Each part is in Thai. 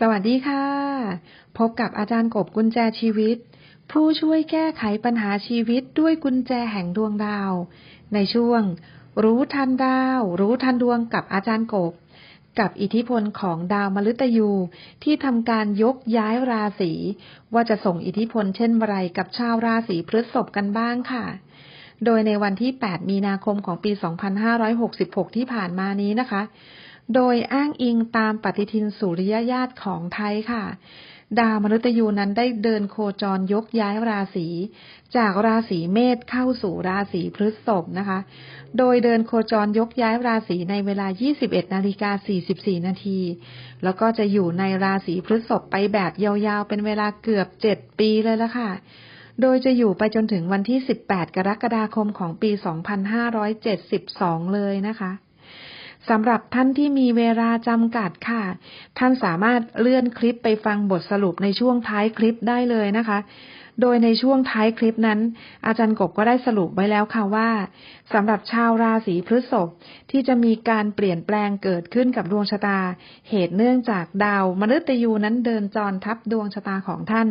สวัสดีค่ะ พบกับอาจารย์กบกุญแจชีวิต ผู้ช่วยแก้ไขปัญหาชีวิตด้วยกุญแจแห่งดวงดาว ในช่วง รู้ทันดาว รู้ทันดวงกับอาจารย์กบ กับอิทธิพลของดาวมฤตยูที่ทำการยกย้ายราศีว่าจะส่งอิทธิพลเช่นไรกับชาวราศีพฤษภกันบ้างค่ะ โดยในวันที่ 8 มีนาคมของปี 2566 ที่ผ่านมานี้นะคะ โดยอ้างอิงตามปฏิทินสุริยญาตของไทยค่ะ ดาวมฤตยูนั้นได้เดินโคจรยกย้ายราศี จากราศีเมษเข้าสู่ราศีพฤษภนะคะ โดยเดินโคจรยกย้ายราศีในเวลา 21นาฬิกา44 นาที แล้วก็จะอยู่ในราศีพฤษภไปแบบยาวๆ เป็นเวลาเกือบ 7 ปีเลยละค่ะโดยจะอยู่ไปจนถึงวันที่ 18 กรกฎาคมของปี 2572 เลยนะคะ สำหรับท่านที่มีเวลาจำกัดค่ะ ท่านสามารถเลื่อนคลิปไปฟังบทสรุปในช่วงท้ายคลิปได้เลยนะคะ โดยในช่วงท้ายคลิปนั้น อาจารย์กบก็ได้สรุปไว้แล้วค่ะว่าสำหรับชาวราศีพฤษภที่จะมีการเปลี่ยนแปลงเกิดขึ้นกับดวงชะตา เหตุเนื่องจากดาวมฤตยูนั้นเดินจรทับดวงชะตาของท่าน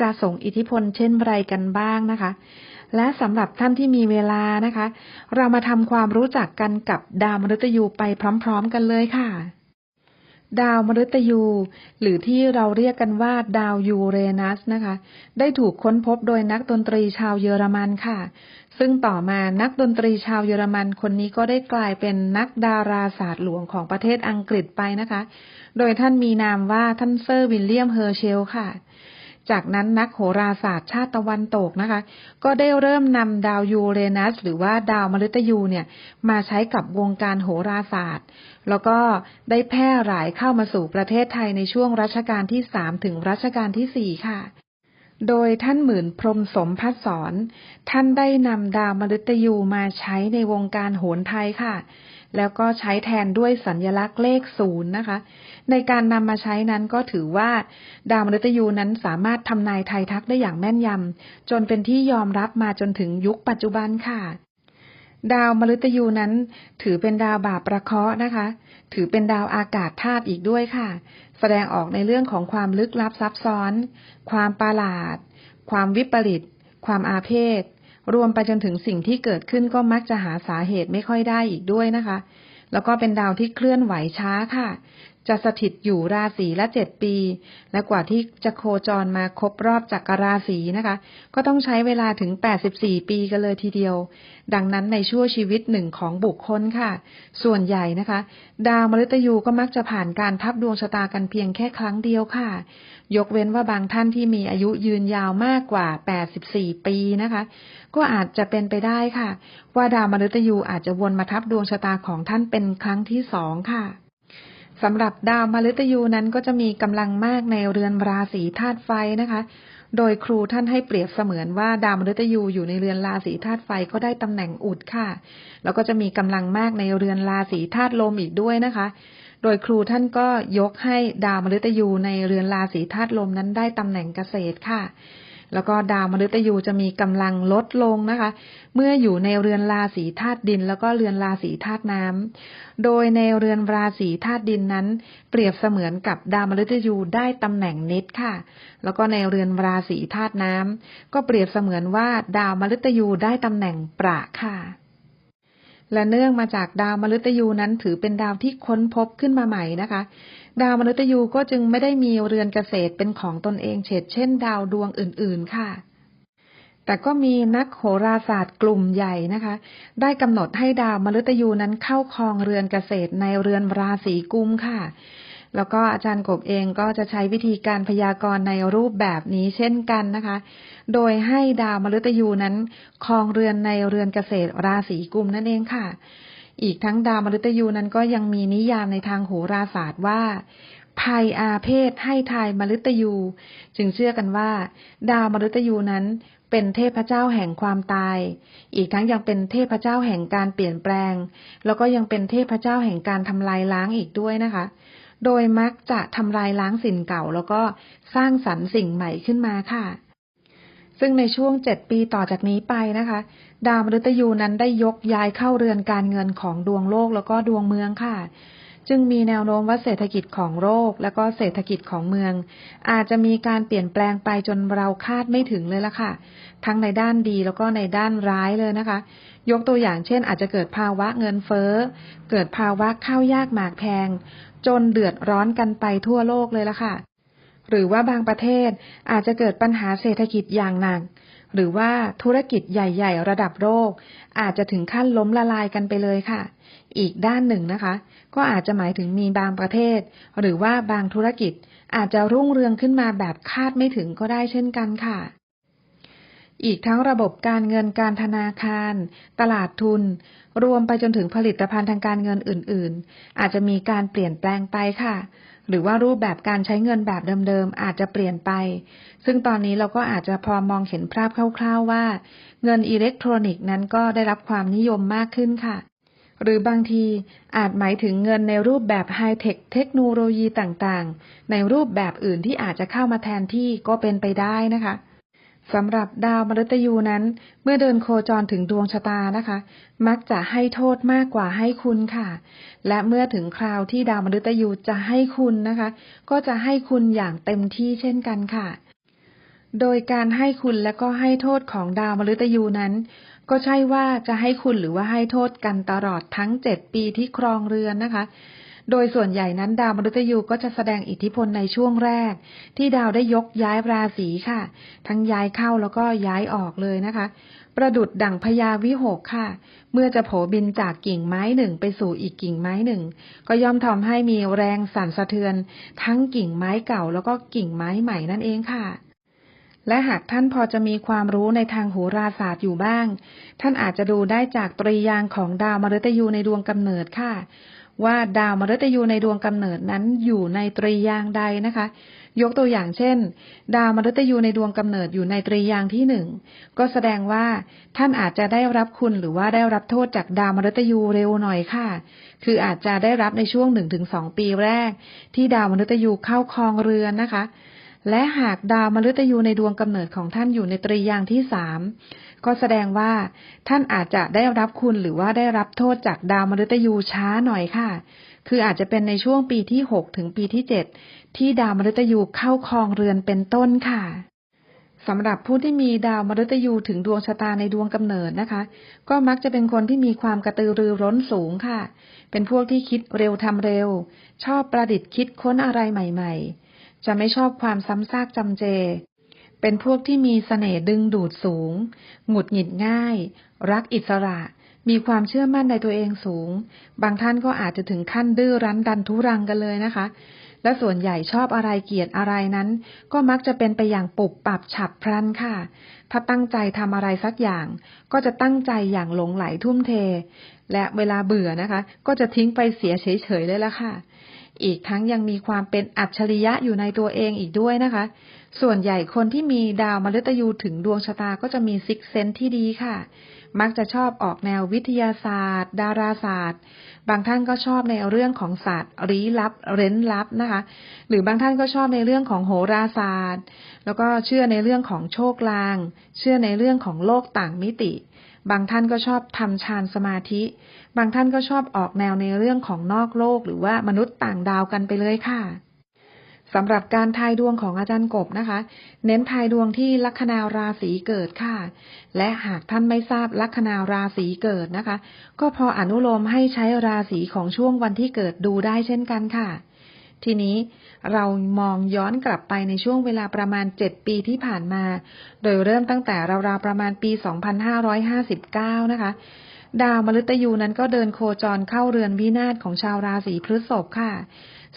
จะส่งอิทธิพลเช่นไรกันบ้างนะคะ และสำหรับท่านที่มีเวลานะคะ เรามาทำความรู้จักกันกับดาวมฤตยูไปพร้อม ๆ กันเลยค่ะ ดาวมฤตยู หรือที่เราเรียกกันว่าดาวยูเรนัสนะคะ ได้ถูกค้นพบโดยนักดนตรีชาวเยอรมันค่ะ ซึ่งต่อมานักดนตรีชาวเยอรมันคนนี้ก็ได้กลายเป็นนักดาราศาสตร์หลวงของประเทศอังกฤษไปนะคะ โดยท่านมีนามว่าท่านเซอร์วิลเลียมเฮอร์เชลค่ะ จากนั้นนักโหราศาสตร์ชาติตะวันตกนะคะ ก็ได้เริ่มนำดาวยูเรนัส หรือว่าดาวมฤตยูเนี่ยมาใช้กับวงการโหราศาสตร์ แล้วก็ได้แพร่หลายเข้ามาสู่ประเทศไทยในช่วงรัชกาลที่สามถึงรัชกาลที่สี่ค่ะโดยท่านหมื่นพรมสมพัฒสอน ท่านได้นำดาวมฤตยูมาใช้ในวงการโหรไทยค่ะ แล้วก็ใช้แทนด้วยสัญญลักษณ์เลขศูนย์นะคะ ในการนำมาใช้นั้นก็ถือว่า ดาวมฤตยูนั้นสามารถทำนายไทยทักได้อย่างแม่นยำจนเป็นที่ยอมรับมาจนถึงยุคปัจจุบันค่ะดาวมฤตยูนั้น ถือเป็นดาวบาปประเคราะห์นะคะ ถือเป็นดาวอากาศธาตุอีกด้วยค่ะ แสดงออกในเรื่องของความลึกลับซับซ้อน ความประหลาด ความวิปริต ความอาเพศ รวมไปจนถึงสิ่งที่เกิดขึ้นก็มักจะหาสาเหตุไม่ค่อยได้อีกด้วยนะคะ แล้วก็เป็นดาวที่เคลื่อนไหวช้าค่ะ จะสถิตอยู่ราศีละเจ็ดปี และกว่าที่จะโคจรมาครบรอบจักรราศีนะคะ ก็ต้องใช้เวลาถึง 84 ปีกันเลยทีเดียว ดังนั้นในช่วชีวิตหนึ่งของบุคคลค่ะ ส่วนใหญ่นะคะ ดาวมฤตยูก็มักจะผ่านการทับดวงชะตากันเพียงแค่ครั้งเดียวค่ะ ยกเว้นว่าบางท่านที่มีอายุยืนยาวมากกว่า 84 ปีนะคะ ก็อาจจะเป็นไปได้ค่ะ ว่าดาวมฤตยูอาจจะวนมาทับดวงชะตาของท่านเป็นครั้งที่สองค่ะ สำหรับดาวมฤตยูนั้นก็จะมีกำลังมากในเรือนราศีธาตุไฟนะคะ โดยครูท่านให้เปรียบเสมือนว่าดาวมฤตยูอยู่ในเรือนราศีธาตุไฟก็ได้ตำแหน่งอุดค่ะ แล้วก็จะมีกำลังมากในเรือนราศีธาตุลมอีกด้วยนะคะ โดยครูท่านก็ยกให้ดาวมฤตยูในเรือนราศีธาตุลมนั้นได้ตำแหน่งเกษตรค่ะ แล้วก็ดาวมฤตยูจะมีกำลังลดลงนะคะ เมื่ออยู่ในเรือนราศีธาตุดิน แล้วก็เรือนราศีธาตุน้ำโดยในเรือนราศีธาตุดินนั้น เปรียบเสมือนกับดาวมฤตยูได้ตำแหน่งนิดค่ะ แล้วก็ในเรือนราศีธาตุน้ำก็เปรียบเสมือนว่าดาวมฤตยูได้ตำแหน่งประค่ะและเนื่องมาจากดาวมฤตยูนั้นถือเป็นดาวที่ค้นพบขึ้นมาใหม่นะคะ ดาวมฤตยูก็จึงไม่ได้มีเรือนเกษตรเป็นของตนเองเฉดเช่นดาวดวงอื่น ๆ ค่ะ แต่ก็มีนักโหราศาสตร์กลุ่มใหญ่นะคะ ได้กำหนดให้ดาวมฤตยูนั้นเข้าครองเรือนเกษตรในเรือนราศีกุมค่ะ แล้วก็อาจารย์กบเองก็จะใช้วิธีการพยากรณ์ในรูปแบบนี้เช่นกันนะคะ โดยให้ดาวมฤตยูนั้นครองเรือนในเรือนเกษตรราศีกุมนั่นเองค่ะ อีกทั้งดาวมฤตยูนั้นก็ยังมีนิยามในทางโหราศาสตร์ว่าภัยอาเพศให้ทายมฤตยู จึงเชื่อกันว่า ดาวมฤตยูนั้นเป็นเทพเจ้าแห่งความตาย อีกทั้งยังเป็นเทพเจ้าแห่งการเปลี่ยนแปลง แล้วก็ยังเป็นเทพเจ้าแห่งการทำลายล้างอีกด้วยนะคะ โดยมักจะทำลายล้างสิ่งเก่า แล้วก็สร้างสรรค์สิ่งใหม่ขึ้นมาค่ะ ซึ่งในช่วงเจ็ดปีต่อจากนี้ไปนะคะ ดาวมฤตยูนั้นได้ยกย้ายเข้าเรือนการเงินของดวงโลกแล้วก็ดวงเมืองค่ะ จึงมีแนวโน้มว่าเศรษฐกิจของโลกและก็เศรษฐกิจของเมือง อาจจะมีการเปลี่ยนแปลงไปจนเราคาดไม่ถึงเลยละค่ะ ทั้งในด้านดีแล้วก็ในด้านร้ายเลยนะคะยกตัวอย่างเช่น อาจจะเกิดภาวะเงินเฟ้อ เกิดภาวะข้าวยากหมากแพง จนเดือดร้อนกันไปทั่วโลกเลยละค่ะ หรือว่าบางประเทศอาจจะเกิดปัญหาเศรษฐกิจอย่างหนัก หรือว่าธุรกิจใหญ่ๆ ระดับโลกอาจจะถึงขั้นล้มละลายกันไปเลยค่ะ อีกด้านหนึ่งนะคะ ก็อาจจะหมายถึงมีบางประเทศ หรือว่าบางธุรกิจอาจจะรุ่งเรืองขึ้นมาแบบคาดไม่ถึงก็ได้เช่นกันค่ะอีกทั้งระบบการเงินการธนาคาร ตลาดทุน รวมไปจนถึงผลิตภัณฑ์ทางการเงินอื่น ๆ อาจจะมีการเปลี่ยนแปลงไปค่ะ หรือว่ารูปแบบการใช้เงินแบบเดิมๆอาจจะเปลี่ยนไป ซึ่งตอนนี้เราก็อาจจะพอมองเห็นภาพคร่าวๆว่า เงินอิเล็กทรอนิกส์นั้นก็ได้รับความนิยมมากขึ้นค่ะ หรือบางทีอาจหมายถึงเงินในรูปแบบไฮเทคเทคโนโลยีต่างๆ ในรูปแบบอื่นที่อาจจะเข้ามาแทนที่ก็เป็นไปได้นะคะ สำหรับดาวมฤตยูนั้น เมื่อเดินโคจรถึงดวงชะตานะคะ มักจะให้โทษมากกว่าให้คุณค่ะ และเมื่อถึงคราวที่ดาวมฤตยูจะให้คุณนะคะ ก็จะให้คุณอย่างเต็มที่เช่นกันค่ะ โดยการให้คุณและก็ให้โทษของดาวมฤตยูนั้น ก็ใช่ว่าจะให้คุณหรือว่าให้โทษกันตลอดทั้งเจ็ดปีที่ครองเรือนนะคะ โดยส่วนใหญ่นั้นดาวมฤตยูก็จะแสดงอิทธิพลในช่วงแรก ที่ดาวได้ยกย้ายราศีค่ะ ทั้งย้ายเข้าแล้วก็ย้ายออกเลยนะคะ ประดุดดั่งพญาวิหกค่ะ เมื่อจะโผบินจากกิ่งไม้หนึ่งไปสู่อีกกิ่งไม้หนึ่ง ก็ย่อมทำให้มีแรงสั่นสะเทือน ทั้งกิ่งไม้เก่าแล้วก็กิ่งไม้ใหม่นั่นเองค่ะและหากท่านพอจะมีความรู้ในทางโหราศาสตร์อยู่บ้าง ท่านอาจจะดูได้จากตรียางของดาวมฤตยูในดวงกำเนิดค่ะ ว่าดาวมฤตยูในดวงกำเนิดนั้นอยู่ในตรียางใดนะคะ ยกตัวอย่างเช่น ดาวมฤตยูในดวงกำเนิดอยู่ในตรียางที่หนึ่งก็แสดงว่าท่านอาจจะได้รับคุณหรือว่าได้รับโทษจากดาวมฤตยูเร็วหน่อยค่ะ คืออาจจะได้รับในช่วงหนึ่งถึงสองปีแรก ที่ดาวมฤตยูเข้าครองเรือนนะคะและหากดาวมฤตยูในดวงกำเนิดของท่านอยู่ในตรียางที่สาม ก็แสดงว่าท่านอาจจะได้รับคุณหรือว่าได้รับโทษจากดาวมฤตยูช้าหน่อยค่ะ คืออาจจะเป็นในช่วงปีที่หกถึงปีที่เจ็ดที่ดาวมฤตยูเข้าครองเรือนเป็นต้นค่ะสำหรับผู้ที่มีดาวมฤตยูถึงดวงชะตาในดวงกำเนิดนะคะ ก็มักจะเป็นคนที่มีความกระตือรือร้นสูงค่ะ เป็นพวกที่คิดเร็วทำเร็ว ชอบประดิษฐ์คิดค้นอะไรใหม่ ๆ จะไม่ชอบความซ้ำซากจำเจ เป็นพวกที่มีเสน่ห์ดึงดูดสูง หงุดหงิดง่าย รักอิสระ มีความเชื่อมั่นในตัวเองสูง บางท่านก็อาจจะถึงขั้นดื้อรั้นดันทุรังกันเลยนะคะ และส่วนใหญ่ชอบอะไรเกลียดอะไรนั้น ก็มักจะเป็นไปอย่างปุบปับฉับพลันค่ะ ถ้าตั้งใจทำอะไรสักอย่าง ก็จะตั้งใจอย่างหลงไหลทุ่มเท และเวลาเบื่อนะคะ ก็จะทิ้งไปเสียเฉยๆเลยละค่ะ อีกทั้งยังมีความเป็นอัจฉริยะอยู่ในตัวเองอีกด้วยนะคะ ส่วนใหญ่คนที่มีดาวมฤตยูถึงดวงชะตาก็จะมีซิกเซนที่ดีค่ะ มักจะชอบออกแนววิทยาศาสตร์ ดาราศาสตร์ บางท่านก็ชอบในเรื่องของศาสตร์ลี้ลับ เร้นลับนะคะ หรือบางท่านก็ชอบในเรื่องของโหราศาสตร์ แล้วก็เชื่อในเรื่องของโชคลาง เชื่อในเรื่องของโลกต่างมิติ บางท่านก็ชอบทำฌานสมาธิ บางท่านก็ชอบออกแนวในเรื่องของนอกโลก หรือว่ามนุษย์ต่างดาวกันไปเลยค่ะ สำหรับการทายดวงของอาจารย์กบนะคะ เน้นทายดวงที่ลัคนาราศีเกิดค่ะ และหากท่านไม่ทราบลัคนาราศีเกิดนะคะ ก็พออนุโลมให้ใช้ราศีของช่วงวันที่เกิดดูได้เช่นกันค่ะ ทีนี้เรามองย้อนกลับไปในช่วงเวลาประมาณ 7 ปีที่ผ่านมา โดยเริ่มตั้งแต่ราวๆประมาณปี 2559 นะคะ ดาวมฤตยูนั้นก็เดินโคจรเข้าเรือนวินาศของชาวราศีพฤษภค่ะ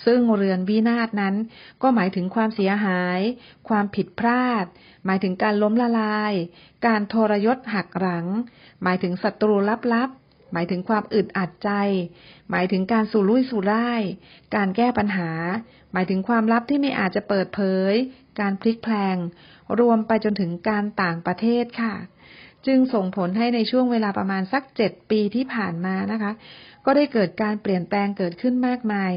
ซึ่งเรือนวินาศนั้น ก็หมายถึงความเสียหาย ความผิดพลาด หมายถึงการล้มละลาย การทรยศหักหลัง หมายถึงศัตรูลับๆ หมายถึงความอึดอัดใจ หมายถึงการสู่ลุยสู่ร่าย การแก้ปัญหา หมายถึงความลับที่ไม่อาจจะเปิดเผย การพลิกแพลง รวมไปจนถึงการต่างประเทศค่ะ จึงส่งผลให้ในช่วงเวลาประมาณสักเจ็ดปีที่ผ่านมานะคะ ก็ได้เกิดการเปลี่ยนแปลงเกิดขึ้นมากมาย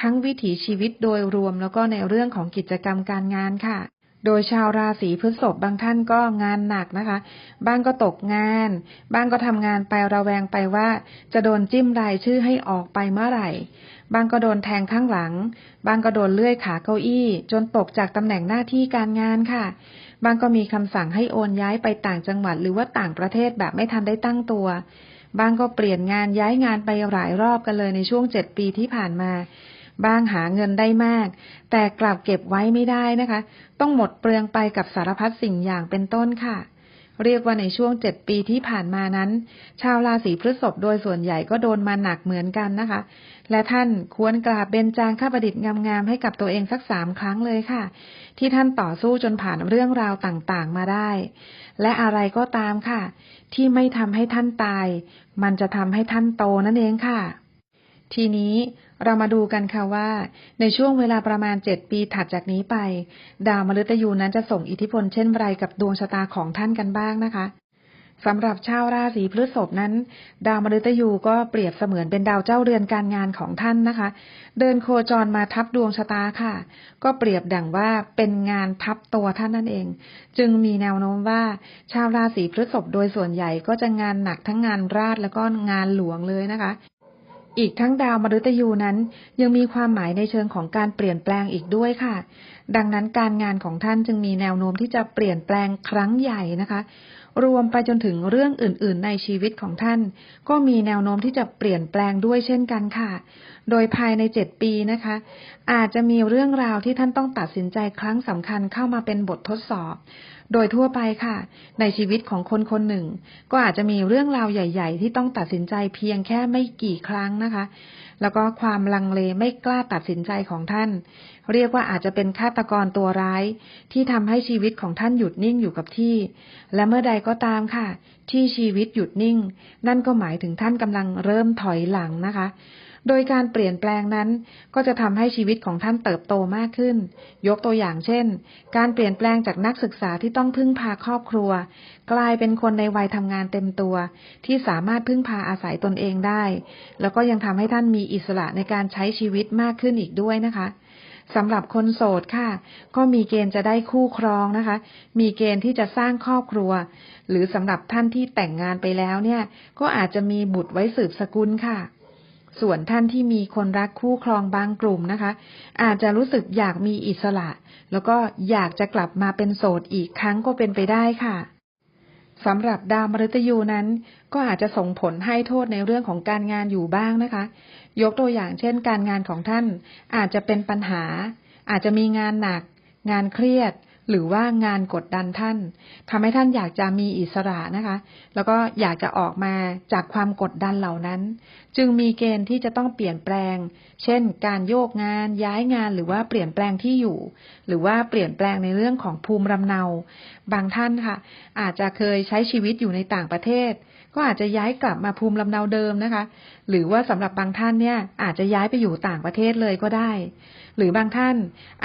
ทั้งวิถีชีวิตโดยรวมแล้วก็ในเรื่องของกิจกรรมการงานค่ะ โดยชาวราศีพฤษภบางท่านก็งานหนักนะคะ บ้างก็ตกงาน บ้างก็ทำงานไประแวงไปว่า จะโดนจิ้มรายชื่อให้ออกไปเมื่อไหร่บางก็โดนแทงข้างหลัง บางก็โดนเลื่อยขาเก้าอี้ จนตกจากตำแหน่งหน้าที่การงานค่ะ บางก็มีคำสั่งให้โอนย้ายไปต่างจังหวัดหรือว่าต่างประเทศแบบไม่ทันได้ตั้งตัว บางก็เปลี่ยนงานย้ายงานไปหลายรอบกันเลยในช่วงเจ็ดปีที่ผ่านมา บางหาเงินได้มาก แต่กลับเก็บไว้ไม่ได้นะคะ ต้องหมดเปลืองไปกับสารพัดสิ่งอย่างเป็นต้นค่ะ เรียกว่าในช่วงเจ็ดปีที่ผ่านมานั้น ชาวราศีพฤษภโดยส่วนใหญ่ก็โดนมาหนักเหมือนกันนะคะ และท่านควรกราบเบญจางข้าประดิษฐ์งามๆให้กับตัวเองสักสามครั้งเลยค่ะ ที่ท่านต่อสู้จนผ่านเรื่องราวต่างๆมาได้ และอะไรก็ตามค่ะ ที่ไม่ทำให้ท่านตาย มันจะทำให้ท่านโตนั่นเองค่ะ ทีนี้เรามาดูกันค่ะว่า ในช่วงเวลาประมาณเจ็ดปีถัดจากนี้ไป ดาวมฤตยูนั้นจะส่งอิทธิพลเช่นไรกับดวงชะตาของท่านกันบ้างนะคะสำหรับชาวราศีพฤษภนั้น ดาวมฤตยูก็เปรียบเสมือนเป็นดาวเจ้าเรือนการงานของท่านนะคะ เดินโคจรมาทับดวงชะตาค่ะ ก็เปรียบดังว่าเป็นงานทับตัวท่านนั่นเอง จึงมีแนวโน้มว่า ชาวราศีพฤษภโดยส่วนใหญ่ก็จะงานหนักทั้งงานราษฎรแล้วก็งานหลวงเลยนะคะ อีกทั้งดาวมฤตยูนั้น ยังมีความหมายในเชิงของการเปลี่ยนแปลงอีกด้วยค่ะ ดังนั้นการงานของท่านจึงมีแนวโน้มที่จะเปลี่ยนแปลงครั้งใหญ่นะคะ รวมไปจนถึงเรื่องอื่น ๆ ในชีวิตของท่าน ก็มีแนวโน้มที่จะเปลี่ยนแปลงด้วยเช่นกันค่ะ โดยภายในเจ็ดปีนะคะ อาจจะมีเรื่องราวที่ท่านต้องตัดสินใจครั้งสำคัญเข้ามาเป็นบททดสอบ โดยทั่วไปค่ะ ในชีวิตของคนคนหนึ่ง ก็อาจจะมีเรื่องราวใหญ่ ๆ ที่ต้องตัดสินใจเพียงแค่ไม่กี่ครั้งนะคะ แล้วก็ความลังเลไม่กล้าตัดสินใจของท่าน เรียกว่าอาจจะเป็นฆาตกรตัวร้าย ที่ทำให้ชีวิตของท่านหยุดนิ่งอยู่กับที่ และเมื่อใดก็ก็ตามค่ะ ที่ชีวิตหยุดนิ่ง นั่นก็หมายถึงท่านกำลังเริ่มถอยหลังนะคะ โดยการเปลี่ยนแปลงนั้น ก็จะทำให้ชีวิตของท่านเติบโตมากขึ้น ยกตัวอย่างเช่น การเปลี่ยนแปลงจากนักศึกษาที่ต้องพึ่งพาครอบครัว กลายเป็นคนในวัยทำงานเต็มตัว ที่สามารถพึ่งพาอาศัยตนเองได้ แล้วก็ยังทำให้ท่านมีอิสระในการใช้ชีวิตมากขึ้นอีกด้วยนะคะ สำหรับคนโสดค่ะ ก็มีเกณฑ์จะได้คู่ครองนะคะ มีเกณฑ์ที่จะสร้างครอบครัว หรือสำหรับท่านที่แต่งงานไปแล้วเนี่ย ก็อาจจะมีบุตรไว้สืบสกุลค่ะ ส่วนท่านที่มีคนรักคู่ครองบางกลุ่มนะคะ อาจจะรู้สึกอยากมีอิสระ แล้วก็อยากจะกลับมาเป็นโสดอีกครั้งก็เป็นไปได้ค่ะ สำหรับดาวมฤตยูนั้น ก็อาจจะส่งผลให้โทษในเรื่องของการงานอยู่บ้างนะคะ ยกตัวอย่างเช่น การงานของท่านอาจจะเป็นปัญหา อาจจะมีงานหนัก งานเครียด หรือว่างานกดดันท่านทำให้ท่านอยากจะมีอิสระนะคะ แล้วก็อยากจะออกมาจากความกดดันเหล่านั้น จึงมีเกณฑ์ที่จะต้องเปลี่ยนแปลง เช่น การโยกงานย้ายงานหรือว่าเปลี่ยนแปลงที่อยู่ หรือว่าเปลี่ยนแปลงในเรื่องของภูมิลำเนา บางท่านค่ะ อาจจะเคยใช้ชีวิตอยู่ในต่างประเทศ ก็อาจจะย้ายกลับมาภูมิลำเนาเดิมนะคะ หรือว่าสำหรับบางท่านเนี่ยอาจจะย้ายไปอยู่ต่างประเทศเลยก็ได้ หรือบางท่าน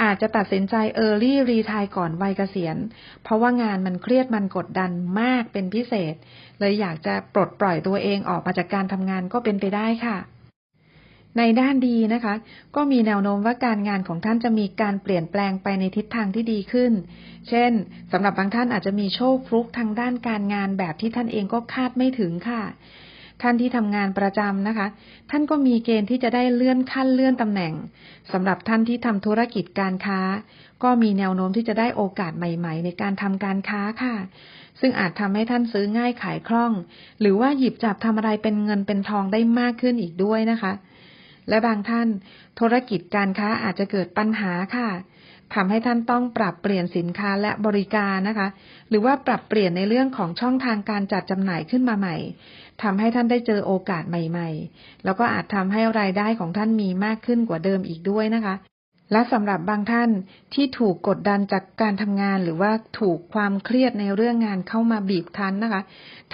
อาจจะตัดสินใจ Early Retire ก่อนวัยเกษียณ เพราะว่างานมันเครียดมันกดดันมากเป็นพิเศษ เลยอยากจะปลดปล่อยตัวเองออกมาจากการทำงานก็เป็นไปได้ค่ะ ในด้านดีนะคะ ก็มีแนวโน้มว่าการงานของท่านจะมีการเปลี่ยนแปลงไปในทิศทางที่ดีขึ้น เช่นสำหรับบางท่านอาจจะมีโชคฟลุกทางด้านการงานแบบที่ท่านเองก็คาดไม่ถึงค่ะ ท่านที่ทำงานประจำนะคะ ท่านก็มีเกณฑ์ที่จะได้เลื่อนขั้นเลื่อนตำแหน่งสำหรับท่านที่ทำธุรกิจการค้า ก็มีแนวโน้มที่จะได้โอกาสใหม่ ๆ ในการทำการค้าค่ะซึ่งอาจทำให้ท่านซื้อง่ายขายคล่อง หรือว่าหยิบจับทำอะไรเป็นเงินเป็นทองได้มากขึ้นอีกด้วยนะคะ และบางท่านธุรกิจการค้าอาจจะเกิดปัญหาค่ะทำให้ท่านต้องปรับเปลี่ยนสินค้าและบริการนะคะ หรือว่าปรับเปลี่ยนในเรื่องของช่องทางการจัดจำหน่ายขึ้นมาใหม่ทำให้ท่านได้เจอโอกาสใหม่ ๆ แล้วก็อาจทำให้รายได้ของท่านมีมากขึ้นกว่าเดิมอีกด้วยนะคะ และสำหรับบางท่านที่ถูกกดดันจากการทำงานหรือว่าถูกความเครียดในเรื่องงานเข้ามาบีบคั้นนะคะ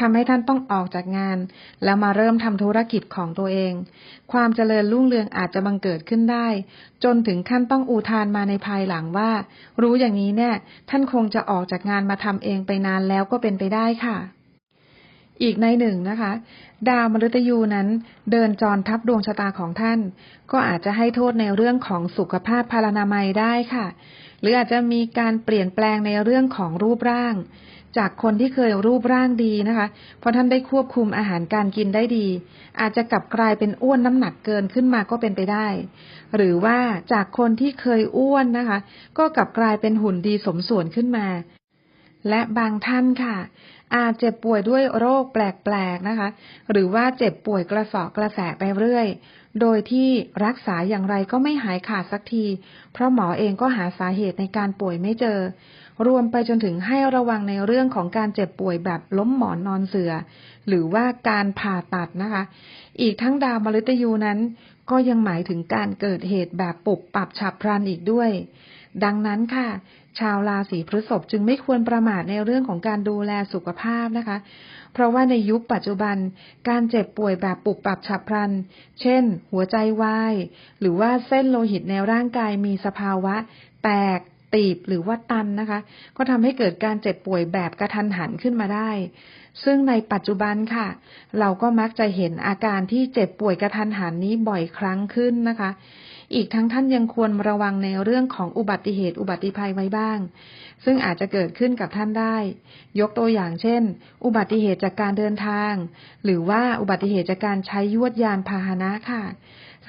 ทำให้ท่านต้องออกจากงาน แล้วมาเริ่มทำธุรกิจของตัวเอง ความเจริญรุ่งเรืองอาจจะบังเกิดขึ้นได้ จนถึงขั้นต้องอุทานมาในภายหลังว่า รู้อย่างนี้เนี่ย ท่านคงจะออกจากงานมาทำเองไปนานแล้วก็เป็นไปได้ค่ะ อีกในหนึ่งนะคะ ดาวมฤตยูนั้น เดินจรทับดวงชะตาของท่าน ก็อาจจะให้โทษในเรื่องของสุขภาพพารานามัยได้ค่ะ หรืออาจจะมีการเปลี่ยนแปลงในเรื่องของรูปร่าง จากคนที่เคยรูปร่างดีนะคะ เพราะท่านได้ควบคุมอาหารการกินได้ดี อาจจะกลับกลายเป็นอ้วนน้ำหนักเกินขึ้นมาก็เป็นไปได้ หรือว่าจากคนที่เคยอ้วนนะคะ ก็กลับกลายเป็นหุ่นดีสมส่วนขึ้นมา และบางท่านค่ะ อาจเจ็บป่วยด้วยโรคแปลกๆนะคะ หรือว่าเจ็บป่วยกระสอบกระแสไปเรื่อย โดยที่รักษาอย่างไรก็ไม่หายขาดสักที เพราะหมอเองก็หาสาเหตุในการป่วยไม่เจอ รวมไปจนถึงให้ระวังในเรื่องของการเจ็บป่วยแบบล้มหมอนนอนเสือ หรือว่าการผ่าตัดนะคะ อีกทั้งดาวมฤตยูนั้น ก็ยังหมายถึงการเกิดเหตุแบบปุบปับฉับพลันอีกด้วยดังนั้นค่ะ ชาวราศีพฤษภจึงไม่ควรประมาทในเรื่องของการดูแลสุขภาพนะคะ เพราะว่าในยุคปัจจุบันการเจ็บป่วยแบบปุบปับฉับพลัน เช่น หัวใจวาย หรือว่าเส้นโลหิตในร่างกายมีสภาวะ แตกตีบหรือว่าตันนะคะ ก็ทำให้เกิดการเจ็บป่วยแบบกระทันหันขึ้นมาได้ ซึ่งในปัจจุบันค่ะ เราก็มักจะเห็นอาการที่เจ็บป่วยกระทันหันนี้บ่อยครั้งขึ้นนะคะ อีกทั้งท่านยังควรระวังในเรื่องของอุบัติเหตุอุบัติภัยไว้บ้าง ซึ่งอาจจะเกิดขึ้นกับท่านได้ ยกตัวอย่างเช่น อุบัติเหตุจากการเดินทาง หรือว่าอุบัติเหตุจากการใช้ยวดยานพาหนะค่ะ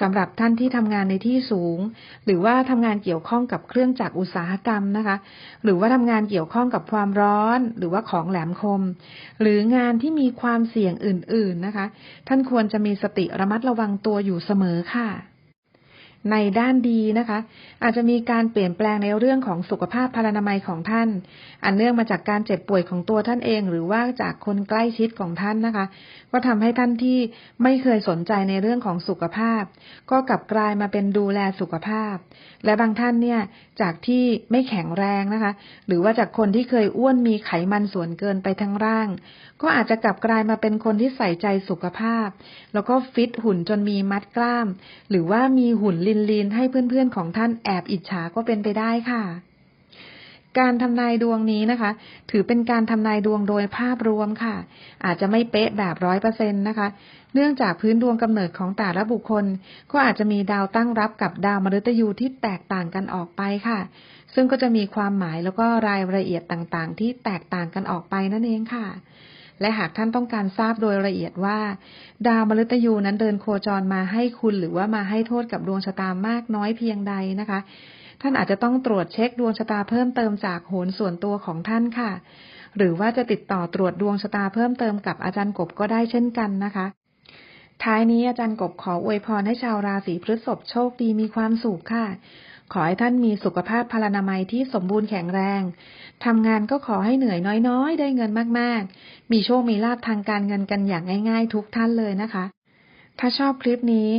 สำหรับท่านที่ทำงานในที่สูง หรือว่าทำงานเกี่ยวข้องกับเครื่องจักรอุตสาหกรรมนะคะ หรือว่าทำงานเกี่ยวข้องกับความร้อน หรือว่าของแหลมคม หรืองานที่มีความเสี่ยงอื่น ๆนะคะ ท่านควรจะมีสติระมัดระวังตัวอยู่เสมอค่ะ ในด้านดีนะคะ อาจจะมีการเปลี่ยนแปลงในเรื่องของสุขภาพพลานามัยของท่าน อันเนื่องมาจากการเจ็บป่วยของตัวท่านเอง หรือว่าจากคนใกล้ชิดของท่านนะคะ ก็ทำให้ท่านที่ไม่เคยสนใจในเรื่องของสุขภาพ ก็กลับกลายมาเป็นดูแลสุขภาพ และบางท่านเนี่ยจากที่ไม่แข็งแรงนะคะ หรือว่าจากคนที่เคยอ้วนมีไขมันส่วนเกินไปทั้งร่าง ก็อาจจะกลับกลายมาเป็นคนที่ใส่ใจสุขภาพ แล้วก็ฟิตหุ่นจนมีมัดกล้าม หรือว่ามีหุ่นลีนๆให้เพื่อนๆของท่านแอบอิจฉาก็เป็นไปได้ค่ะ การทำนายดวงนี้นะคะ ถือเป็นการทำนายดวงโดยภาพรวมค่ะ อาจจะไม่เป๊ะแบบร้อยเปอร์เซ็นต์นะคะ เนื่องจากพื้นดวงกำเนิดของแต่ละบุคคล ก็อาจจะมีดาวตั้งรับกับดาวมฤตยูที่แตกต่างกันออกไปค่ะ ซึ่งก็จะมีความหมายแล้วก็รายละเอียดต่างๆ ที่แตกต่างกันออกไปนั่นเองค่ะ และหากท่านต้องการทราบโดยละเอียดว่า ดาวมฤตยูนั้นเดินโคจรมาให้คุณหรือว่ามาให้โทษกับดวงชะตามากน้อยเพียงใดนะคะ ท่านอาจจะต้องตรวจเช็คดวงชะตาเพิ่มเติมจากโหนส่วนตัวของท่านค่ะ หรือว่าจะติดต่อตรวจดวงชะตาเพิ่มเติมกับอาจารย์กบก็ได้เช่นกันนะคะท้ายนี้อาจารย์กบขออวยพรให้ชาวราศีพฤษภโชคดีมีความสุขค่ะ ขอให้ท่านมีสุขภาพพลานามัยที่สมบูรณ์แข็งแรง ทำงานก็ขอให้เหนื่อยน้อยๆ ได้เงินมากๆ มีโชคมีลาภทางการเงินกันอย่างง่ายๆ ทุกท่านเลยนะคะ ถ้าชอบคลิปนี้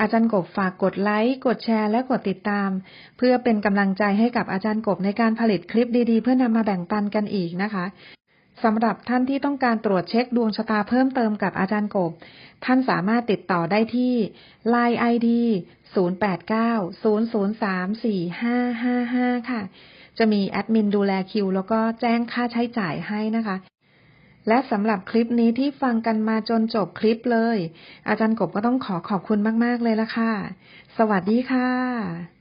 อาจารย์กบฝากกดไลค์ กดแชร์ และกดติดตาม เพื่อเป็นกำลังใจให้กับอาจารย์กบในการผลิตคลิปดีๆ เพื่อนำมาแบ่งปันกันอีกนะคะ สำหรับท่านที่ต้องการตรวจเช็คดวงชะตาเพิ่มเติมกับอาจารย์กบ ท่านสามารถติดต่อได้ที่ Line ID 0890034555 ค่ะ จะมีแอดมินดูแลคิว แล้วก็แจ้งค่าใช้จ่ายให้นะคะ และสำหรับคลิปนี้ที่ฟังกันมาจนจบคลิปเลย อาจารย์กบก็ต้องขอขอบคุณมาก ๆ เลยละค่ะ สวัสดีค่ะ